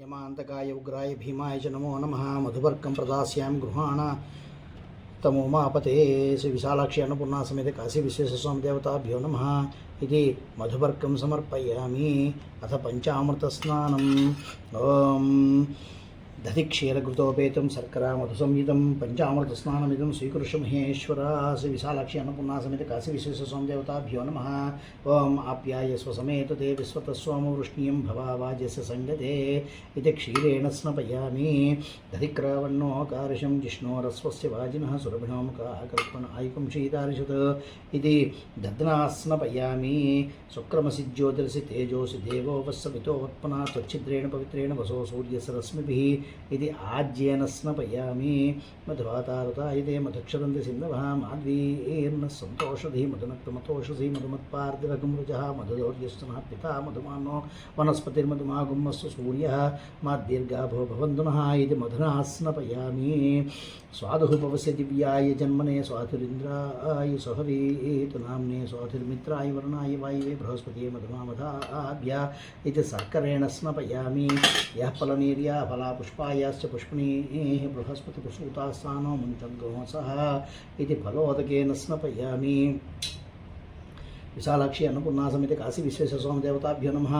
यमान्तकाय उग्राय भीमाय च नमो नमः, मधुवर्गं प्रदास्यामि गृहाण। तमुमापते श्रीविशालाक्षि अन्नपूर्णासमेते काशीविश्वेश्वरस्वामिदेवताभ्यो नमः इति मधुवर्गं समर्पयामि। अथ पञ्चामृतस्नानम्। ॐ సమర్పయామి దధి క్షీరఘృతోపేతం శర్కరా మధుసంయుతం పంచామృత స్నానమిదం స్వీకృష్య మహేశ్వర శ్రీ విశాలాక్షి అన్నపూర్ణా సమేత కాశీ విశ్వేశ్వరస్వామి దేవతాభ్యో నమ ఓం ఆప్యాయ స్వసమేత స్వసమేతతే విశ్వతస్వామ వృష్ణీయం భవావాజస్య సంగతే ఇది క్షీరేణ స్నపయామి దధిక్రావణో కారుషం జిష్ణోరస్వస్య వాజినः సురభిణోముఖాకల్పన ఆయుకం శీతారిషత్ ఇది దద్నాస్నపయామి శుక్రమసి జ్యోతిరసి తేజోసి దేవోపస్సవితోత్పనా త్వచ్ఛిద్రేణ పవిత్రేణ వసో సూర్యస్య ఇది ఆజ్యేన స్నపయామి మధువాతారత మధువాతారుతాయితే మధుక్షరంతి సింధవः మాధ్వీర్న సంతోషధి మధునక్తమతోషధి మధుమత్పార్దిరగుమృజ మధుదౌర్యస్తునः పితా మధుమానో వనస్పతిర్మధుమాగుమ్మస్సు మా దీర్ఘాభో భవంతునः ఇది మధునా స్నపయామి స్వాదు భవస్య దివ్యాయ జన్మనే స్వాధురింద్రాయ సుహవీతు నామ్నే స్వాధుర్మిత్రాయ వరుణాయ వాయువే బృహస్పతి మధుమామధాభ్య ఇది సర్కరేణ స్నపయామి యः ఫలనీర్యా ఫలా పుష్ప पुष्पायाच पुष्पणी बृहस्पति बृहस्पतिपुसूतास्थानो मुञ्चद्गोंसः इति फलोदकेन स्नपयामि। विशालाक्षी अन्नपूर्णासमिति काशीविश्वेश्वरस्वामिदेवताभ्यो नमः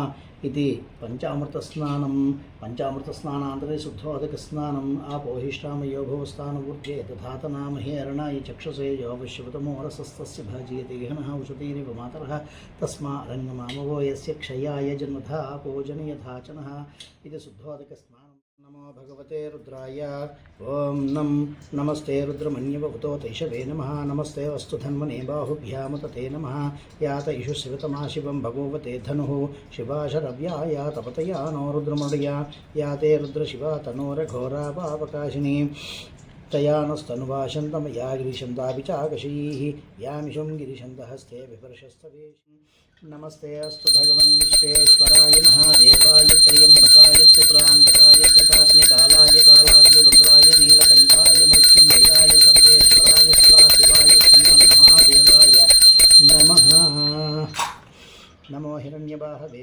इति पञ्चामृतस्नानं, पञ्चामृतस्नानान्तरे शुद्धोदकस्नानम् आपोहिष्ठामयोभवस्थानवूर्जे दधातनाम हेरणाय चक्षुषे योगश्रुतमो रसस्तस्य भाजीयते गहनः उषतीरिव मातरः तस्मारङ्गमामवो यस्य क्षयाय जन्मथा आपोजनयथाचनः इति शुद्धोदकस्नानम् नमो भगवते रुद्राय। ओं नम। नमस्ते रुद्रमन्यवभुतो तैषवे नमः। नमस्ते वस्तुधन्मने बाहुभ्यामुत ते नम। यात इषु शिवतमा शिवं भगवते धनुः। शिवाशरव्या या तपतया नो रुद्रमृडया या ते रुद्रशिवा तनोरघोरा पावकाशिनी तयानस्तनुवाशन्तमया गिरिशन्तापि चाकशीः यामिषं गिरिशन्तहस्ते बिभर्षस्तवेश नमस्ते अस्तु भगवन् विश्वेश्वराय महादेवाय प्रियं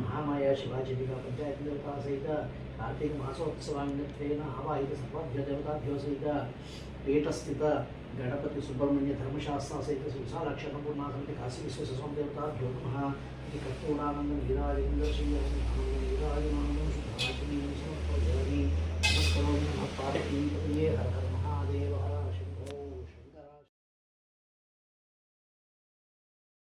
మహామాయ శివాజీవిగా పంచాయతీదేవతా సహిత కార్తీక మాసోత్సవాంగత్వేన హవాయిత సర్వాభ్యదేవతాభ్యో సహిత పీఠస్థిత గణపతి సుబ్రహ్మణ్య ధర్మశాస్త్ర సహిత శ్రీసాలక్షణపూర్ణ సమితి కాశీ విశ్వేశ్వరం దేవతాభ్యో నమ ఇది కర్పూరానంద నీరాజేంద్ర శ్రీ నీరాజమానందం శుభాజనీ నమస్కరోమి నమ పార్వతి